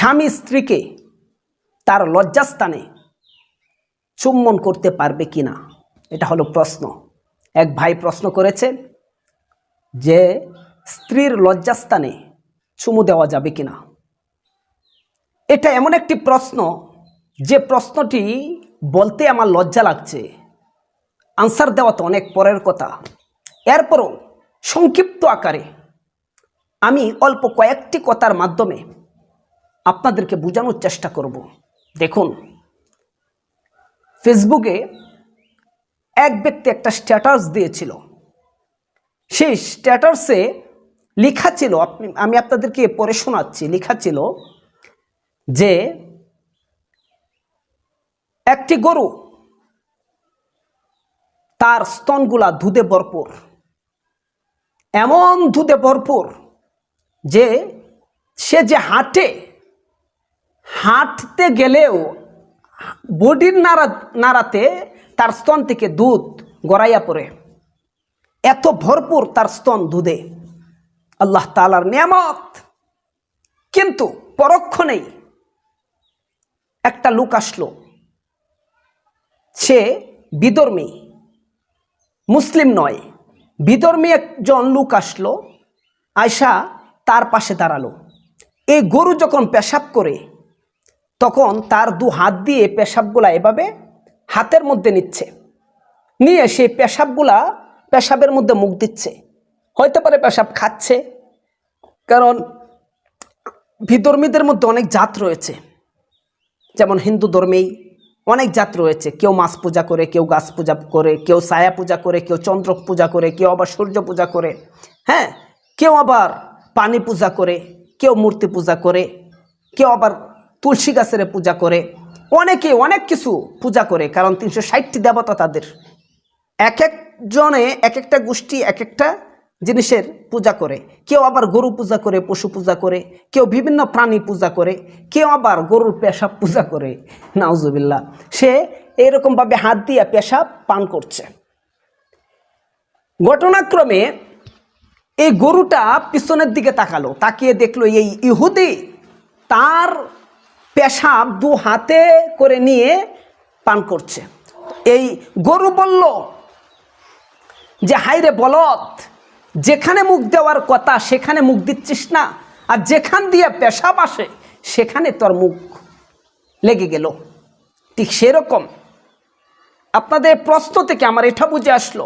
স্বামী স্ত্রীকে তার লজ্জাস্থানে চুম্বন করতে পারবে কি না? এটা হলো প্রশ্ন। এক ভাই প্রশ্ন করেছে যে, স্ত্রীর লজ্জাস্থানে চুমু দেওয়া যাবে কি না? এটা এমন একটি প্রশ্ন যে প্রশ্নটি বলতে আমার লজ্জা লাগছে। আনসার দেওয়া তো অনেক পরের কথা। এরপরও সংক্ষিপ্ত আকারে আমি অল্প কয়েকটি কথার মাধ্যমে আপনাদেরকে বোঝানোর চেষ্টা করব। দেখুন, ফেসবুকে এক ব্যক্তি একটা স্ট্যাটাস দিয়েছিল। সেই স্ট্যাটাসে লেখা ছিল, আপনি, আমি আপনাদেরকে পড়ে শোনাচ্ছি, লেখা ছিল যে একটি গরু তার স্তনগুলা দুধে ভরপুর। এমন দুধে ভরপুর যে সে যে হাঁটে হাঁটতে গেলেও বডির নাড়া, নাড়াতে তার স্তন থেকে দুধ গড়াইয়া পড়ে। এত ভরপুর তার স্তন দুধে। আল্লাহ তালার নিয়ামত। কিন্তু পরক্ষণেই একটা লোক আসলো। সে বিধর্মী মুসলিম নয়। বিধর্মী একজন লোক আসলো। আয়সা তার পাশে দাঁড়াল। এই গরু যখন পেশাব করে তখন তার দু হাত দিয়ে পেশাবগুলা এভাবে হাতের মধ্যে নিচ্ছে। নিয়ে সেই পেশাবগুলা পেশাবের মধ্যে মুখ দিচ্ছে। হয়তো পারে পেশাব খাচ্ছে, কারণ বিধর্মীদের মধ্যে অনেক জাত রয়েছে। যেমন হিন্দু ধর্মেই অনেক জাত রয়েছে। কেউ মাছ পূজা করে, কেউ গাছ পূজা করে, কেউ ছায়া পূজা করে, কেউ চন্দ্র পূজা করে, কেউ আবার সূর্য পূজা করে। হ্যাঁ কেউ আবার পানি পূজা করে, কেউ মূর্তি পূজা করে, কেউ আবার তুলসী গাছের পূজা করে। অনেকে অনেক কিছু পূজা করে, কারণ তিনশো ষাটটি দেবতা তাদের। এক একজনে এক একটা গোষ্ঠী, এক একটা জিনিসের পূজা করে। কেউ আবার গরু পূজা করে, পশু পূজা করে, কেউ বিভিন্ন প্রাণী পূজা করে, কেউ আবার গরুর পেশাব পূজা করে। নাউজুবিল্লা সে এরকমভাবে হাত দিয়ে পেশাব পান করছে। ঘটনাক্রমে এই গরুটা পিছনের দিকে তাকালো, তাকিয়ে দেখল এই ইহুদি তার পেশাব দু হাতে করে নিয়ে পান করছে। এই গরু বলল, যে হাইরে বলত যেখানে মুখ দেওয়ার কথা সেখানে মুখ দিচ্ছিস না, আর যেখান দিয়ে পেশাব আসে সেখানে তোর মুখ লেগে গেল। ঠিক সেরকম। আপনাদের প্রশ্ন থেকে আমার এটা বুঝে আসলো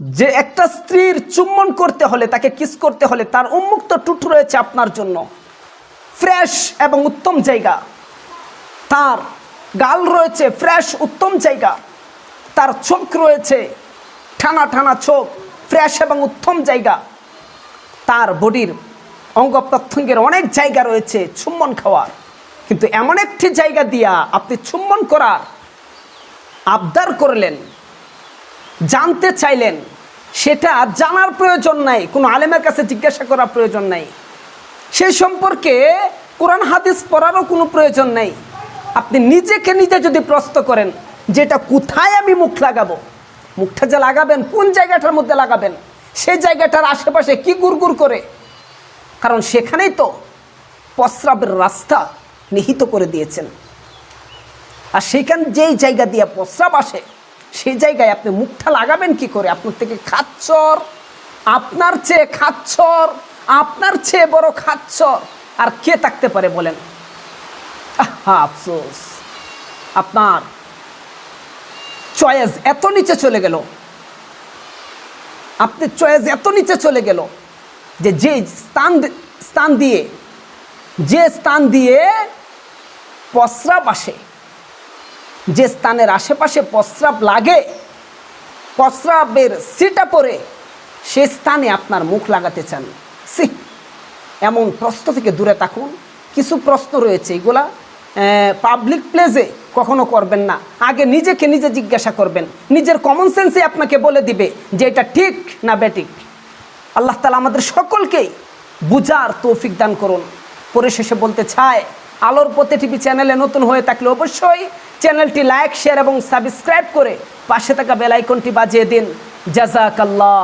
যে একটা স্ত্রীর চুম্বন করতে হলে, তাকে কিস করতে হলে তার উন্মুক্ত টুটু রয়েছে আপনার জন্য। ফ্রেশ এবং উত্তম জায়গা। তার গাল রয়েছে ফ্রেশ, উত্তম জায়গা। তার চোখ রয়েছে ঠানা ঠানা চোখ, ফ্রেশ এবং উত্তম জায়গা। তার বডির অঙ্গ প্রত্যঙ্গের অনেক জায়গা রয়েছে চুম্বন খাওয়ার। কিন্তু এমন একটি জায়গা দিয়া আপনি চুম্বন করার আবদার করলেন, জানতে চাইলেন, সেটা জানার প্রয়োজন নাই, কোনো আলেমের কাছে জিজ্ঞাসা করার প্রয়োজন নাই। সেই সম্পর্কে কোরআন হাদিস পড়ারও কোনো প্রয়োজন নেই। আপনি নিজেকে নিজে যদি প্রশ্ন করেন যে এটা কোথায় আমি মুখ লাগাবো? মুখটা যে লাগাবেন, কোন জায়গাটার মধ্যে লাগাবেন? সেই জায়গাটার আশেপাশে কি গুড়গুড় করে? কারণ সেখানেই তো প্রস্রাবের রাস্তা নিহিত করে দিয়েছেন। আর সেইখান যেই জায়গা দিয়ে প্রস্রাব আসে, সেই জায়গায় আপনি মুখটা লাগাবেন কি করে? আপনার থেকে খাচ্ছর আপনার চেয়ে খাচ্চর আপনার চেয়ে বড় খাচ্চর আর কে থাকতে পারে বলেন? আফসোস। আপনার চয়েস এত নিচে চলে গেল। আপনার চয়েস এত নিচে চলে গেল যে যে স্থান স্থান দিয়ে, যে স্থান দিয়ে প্রস্রাব আসে, যে স্থানের আশেপাশে প্রস্রাব লাগে, প্রস্রাবের সিটা পরে সে স্থানে আপনার মুখ লাগাতে চান। সি। এমন প্রশ্ন থেকে দূরে থাকুন। কিছু প্রশ্ন রয়েছে এগুলা পাবলিক প্লেসে কখনো করবেন না। আগে নিজেকে নিজে জিজ্ঞাসা করবেন। নিজের কমন সেন্সে আপনাকে বলে দিবে যে এটা ঠিক না বেঠিক। আল্লাহ তালা আমাদের সকলকেই বুঝার তৌফিক দান করুন। পরিশেষে বলতে চায় আলোর পথে টিভি চ্যানেলে নতুন হয়ে থাকলে অবশ্যই চ্যানেলটি লাইক শেয়ার এবং সাবস্ক্রাইব করে পাশে থাকা বেল আইকনটি বাজিয়ে দিন। জাজাকাল্লাহ